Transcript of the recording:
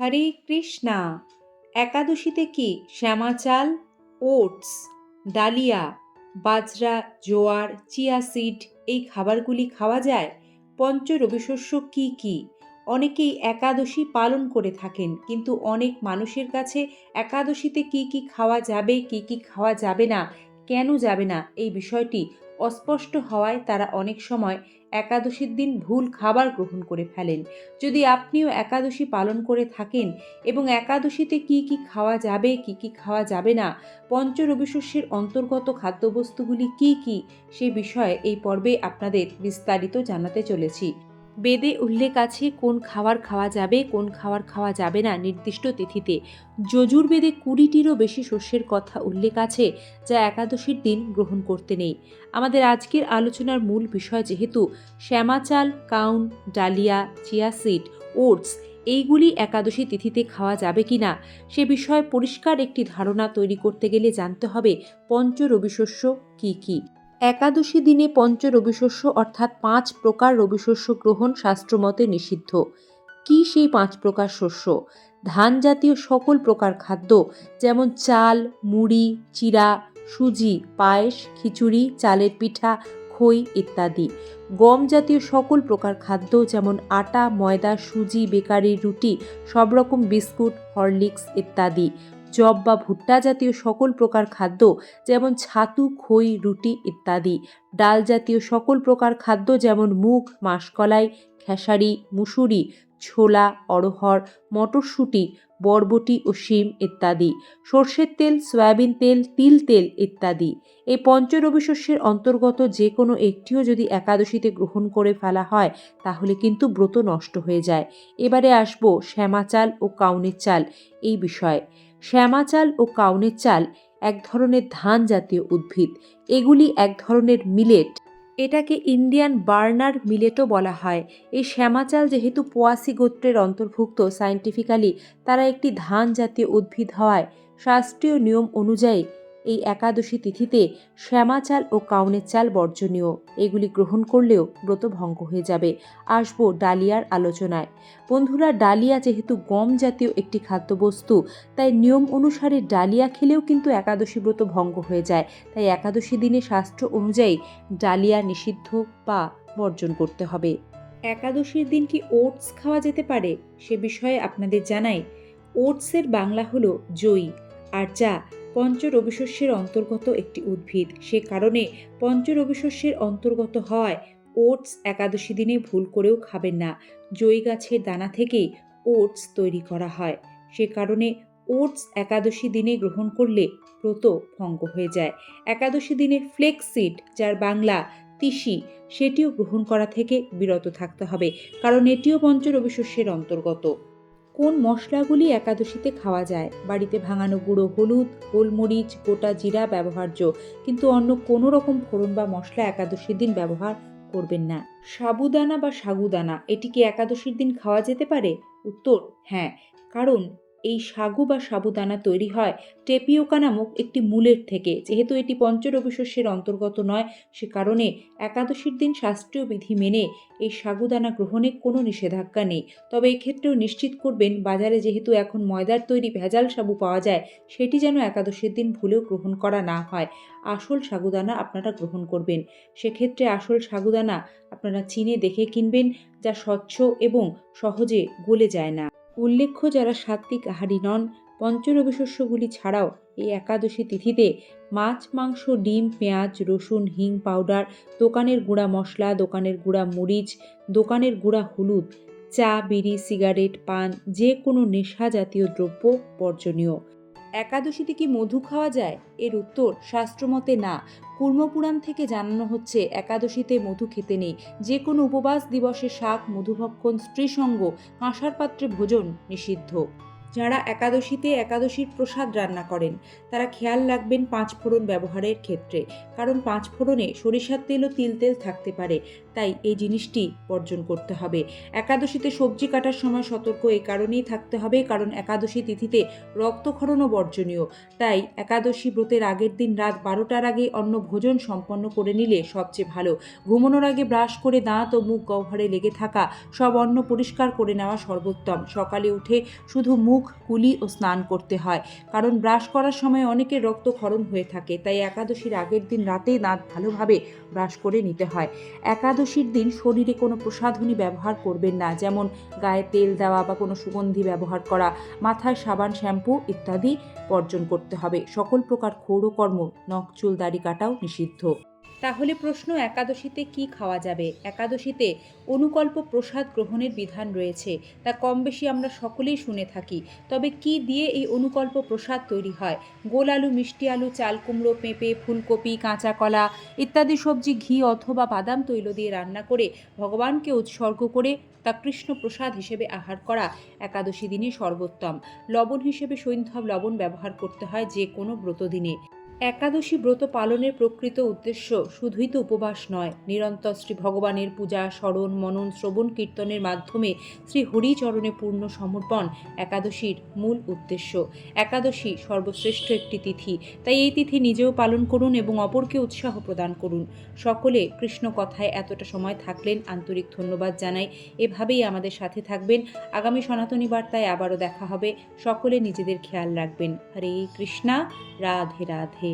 হরে কৃষ্ণা। একাদশীতে কি শ্যামা চাল, ওটস, ডালিয়া, বাজরা, জোয়ার, চিয়া সিড এই খাবারগুলি খাওয়া যায়? পঞ্চ রবিশস্য কি কি? অনেকেই একাদশী পালন করে থাকেন, কিন্তু অনেক মানুষের কাছে একাদশীতে কি কি খাওয়া যাবে, কি কি খাওয়া যাবে না, কেন যাবে না, এই বিষয়টি অস্পষ্ট হওয়ায় তারা অনেক সময় একাদশীর দিন ভুল খাবার গ্রহণ করে ফেলেন। যদি আপনিও একাদশী পালন করে থাকেন এবং একাদশীতে কি কি খাওয়া যাবে, কি কি খাওয়া যাবে না পঞ্চ রবিশস্যের অন্তর্গত খাদ্যবস্তুগুলি কি কি, সে বিষয়ে এই পর্বে আপনাদের বিস্তারিত জানাতে চলেছি। বেদে উল্লেখ আছে কোন খাবার খাওয়া যাবে, কোন খাবার খাওয়া যাবে না নির্দিষ্ট তিথিতে। যজুর্বেদে কুড়িটিরও বেশি শস্যের কথা উল্লেখ আছে যা একাদশীর দিন গ্রহণ করতে নেই। আমাদের আজকের আলোচনার মূল বিষয় যেহেতু শ্যামা চাল, কাউন, ডালিয়া, চিয়া সিড, ওটস, এইগুলি একাদশী তিথিতে খাওয়া যাবে কি না, সে বিষয়ে পরিষ্কার একটি ধারণা তৈরি করতে গেলে জানতে হবে পঞ্চ রবিশস্য কী কী। একাদশী দিনে পঞ্চ রবিশস্য অর্থাৎ পাঁচ প্রকার রবিশস্য গ্রহণ শাস্ত্রমতে নিষিদ্ধ। কি সেই পাঁচ প্রকার শস্য? ধান জাতীয় সকল প্রকার খাদ্য, যেমন চাল, মুড়ি চিরা সুজি, পায়েস, খিচুড়ি, চালের পিঠা, খই ইত্যাদি। গম জাতীয় সকল প্রকার খাদ্য, যেমন আটা, ময়দা, সুজি বেকারি রুটি সব রকম বিস্কুট, হরলিক্স ইত্যাদি। জব বা ভুট্টা জাতীয় সকল প্রকার খাদ্য, যেমন ছাতু, খই, রুটি ইত্যাদি। ডাল জাতীয় সকল প্রকার খাদ্য যেমন মুগ, মাসকলাই, খেসারি, মুসুরি, ছোলা, অড়হর, মটরশুঁটি, বরবটি ও শিম ইত্যাদি। সর্ষের তেল, সয়াবিন তেল, তিল তেল ইত্যাদি। এই পঞ্চরবিশস্যের অন্তর্গত যে কোনো একটিও যদি একাদশীতে গ্রহণ করে ফেলা হয়, তাহলে কিন্তু ব্রত নষ্ট হয়ে যায়। এবারে আসব শ্যামা চাল ও কাউনের চাল এই বিষয়ে। শ্যামা চাল ও কাউনের চাল এক ধরনের ধান জাতীয় উদ্ভিদ। এগুলি এক ধরনের মিলেট। এটাকে ইন্ডিয়ান বার্নার মিলেটও বলা হয়। এই শ্যামা চাল যেহেতু পোয়াসি গোত্রের অন্তর্ভুক্ত সায়েন্টিফিক্যালি তারা একটি ধান জাতীয় উদ্ভিদ হওয়ায় শাস্ত্রীয় নিয়ম অনুযায়ী এই একাদশী তিথিতে শ্যামা চাল ও কাউনের চাল বর্জনীয়। এগুলি গ্রহণ করলেও ব্রত ভঙ্গ হয়ে যাবে। আসব ডালিয়ার আলোচনায়। বন্ধুরা, ডালিয়া যেহেতু গম জাতীয় একটি খাদ্যবস্তু, তাই নিয়ম অনুসারে ডালিয়া খেলেও কিন্তু একাদশী ব্রত ভঙ্গ হয়ে যায়। তাই একাদশী দিনে শাস্ত্র অনুযায়ী ডালিয়া নিষিদ্ধ বা বর্জন করতে হবে। একাদশীর দিন কি ওটস খাওয়া যেতে পারে? সে বিষয়ে আপনাদের জানাই। ওটসের বাংলা হলো জয়ী, আর যা পঞ্চ রবিশস্যের অন্তর্গত একটি উদ্ভিদ। সে কারণে পঞ্চ রবিশস্যের অন্তর্গত হওয়ায় ওটস একাদশী দিনে ভুল করেও খাবেন না। জই গাছের দানা থেকেই ওটস তৈরি করা হয়। সে কারণে ওটস একাদশী দিনে গ্রহণ করলে ব্রত ভঙ্গ হয়ে যায়। একাদশী দিনে ফ্লেক্সিড যার বাংলা তিসি, সেটিও গ্রহণ করা থেকে বিরত থাকতে হবে, কারণ এটিও পঞ্চ রবিশস্যের অন্তর্গত। কোন মশলাগুলি একাদশীতে খাওয়া যায়? বাড়িতে ভাঙানো গুঁড়ো হলুদ, গোলমরিচ, গোটা জিরা ব্যবহার্য, কিন্তু অন্য কোনো রকম ফোড়ন বা মশলা একাদশীর দিন ব্যবহার করবেন না। সাবুদানা বা সাগুদানা, এটি কি একাদশীর দিন খাওয়া যেতে পারে? উত্তর হ্যাঁ কারণ এই সাগু বা সাবুদানা তৈরি হয় টেপিওকা নামক একটি মূলের থেকে। যেহেতু এটি পঞ্চরবিশস্যের অন্তর্গত নয়, সে কারণে একাদশীর দিন শাস্ত্রীয় বিধি মেনে এই সাগুদানা গ্রহণে কোনো নিষেধাজ্ঞা নেই। তবে এক্ষেত্রেও নিশ্চিত করবেন, বাজারে যেহেতু এখন ময়দার তৈরি ভেজাল সাবু পাওয়া যায়, সেটি যেন একাদশীর দিন ভুলেও গ্রহণ করা না হয়। আসল সাগুদানা আপনারা গ্রহণ করবেন। সেক্ষেত্রে আসল সাগুদানা আপনারা চিনে দেখে কিনবেন, যা স্বচ্ছ এবং সহজে গলে যায় না। উল্লেখ্য যারা সাত্ত্বিক আহারি নন, পঞ্চরবিশস্যগুলি ছাড়াও এই একাদশী তিথিতে মাছ, মাংস, ডিম, পেঁয়াজ, রসুন, হিং পাউডার, দোকানের গুঁড়া মশলা, দোকানের গুঁড়া মরিচ, দোকানের গুঁড়া হলুদ, চা, বিড়ি, সিগারেট, পান, যে কোনো নেশা জাতীয় দ্রব্য বর্জনীয়। একাদশীতে কি মধু খাওয়া যায়? এর উত্তর, শাস্ত্রমতে না। কুর্মপুরাণ থেকে জানানো হচ্ছে, একাদশীতে মধু খেতে নেই। যে কোনো উপবাস, দিবসে শাক, মধুভক্ষণ, স্ত্রীসঙ্গ, কাঁসার পাত্রে ভোজন নিষিদ্ধ। যারা একাদশীতে একাদশীর প্রসাদ রান্না করেন, তারা খেয়াল রাখবেন পাঁচ ফোড়ন ব্যবহারের ক্ষেত্রে, কারণ পাঁচ ফোড়নে সরিষার তেল ও তিল তেল থাকতে পারে, তাই এই জিনিসটি বর্জন করতে হবে। একাদশীতে সবজি কাটার সময় সতর্ক এই কারণেই থাকতে হবে, কারণ একাদশী তিথিতে রক্তক্ষরণও বর্জনীয়, তাই একাদশী ব্রতের আগের দিন রাত বারোটার আগে অন্ন ভোজন সম্পন্ন করে নিলে সবচেয়ে ভালো। ঘুমানোর আগে ব্রাশ করে দাঁত ও মুখ গহ্বরে লেগে থাকা সব অন্ন পরিষ্কার করে নেওয়া সর্বোত্তম। সকালে উঠে শুধু মুখ কুলি ও স্নান করতে হয়। কারণ ব্রাশ করার সময় অনেকের রক্তক্ষরণ হয়ে থাকে, তাই একাদশীর আগের দিন রাতে দাঁত ভালোভাবে ব্রাশ করে নিতে হয়। একাদশীর দিন শরীরে কোনো প্রসাধনী ব্যবহার করবেন না, যেমন গায়ে তেল দেওয়া বা কোনো সুগন্ধি ব্যবহার করা, মাথায় সাবান, শ্যাম্পু ইত্যাদি বর্জন করতে হবে। সকল প্রকার ক্ষৌরকর্ম, নখ, চুল, দাড়ি কাটাও নিষিদ্ধ। তাহলে প্রশ্ন একাদশীতে কি খাওয়া যাবে? একাদশীতে অনুকল্প প্রসাদ গ্রহণের বিধান রয়েছে, তা কম বেশি আমরা সকলেই শুনে থাকি। তবে কি দিয়ে এই অনুকল্প প্রসাদ তৈরি হয়? গোল আলু, মিষ্টি আলু, চাল কুমড়ো, পেঁপে, ফুলকপি, কাঁচা কলা ইত্যাদি সবজি, ঘি অথবা বাদাম তৈল দিয়ে রান্না করে ভগবানকে উৎসর্গ করে তা কৃষ্ণ প্রসাদ হিসেবে আহার করা একাদশী দিনে সর্বোত্তম। লবণ হিসেবে সৈন্ধব লবণ ব্যবহার করতে হয় যে কোনো ব্রত দিনে একাদশী ব্রত পালনের প্রকৃত উদ্দেশ্য শুধুই তো উপবাস নয়। নিরন্তর শ্রী ভগবানের পূজা, স্মরণ, মনন, শ্রবণ, কীর্তনের মাধ্যমে শ্রী হরিচরণে পূর্ণ সমর্পণ একাদশীর মূল উদ্দেশ্য। একাদশী সর্বশ্রেষ্ঠ একটি তিথি, তাই এই তিথি নিজেও পালন করুন এবং অপরকে উৎসাহ প্রদান করুন। সকলে কৃষ্ণ কথায় এতটা সময় থাকলেন, আন্তরিক ধন্যবাদ জানাই। এভাবেই আমাদের সাথে থাকবেন। আগামী সনাতনী বার্তায় আবারও দেখা হবে। সকলে নিজেদের খেয়াল রাখবেন। হরে কৃষ্ণা, রাধে রাধে।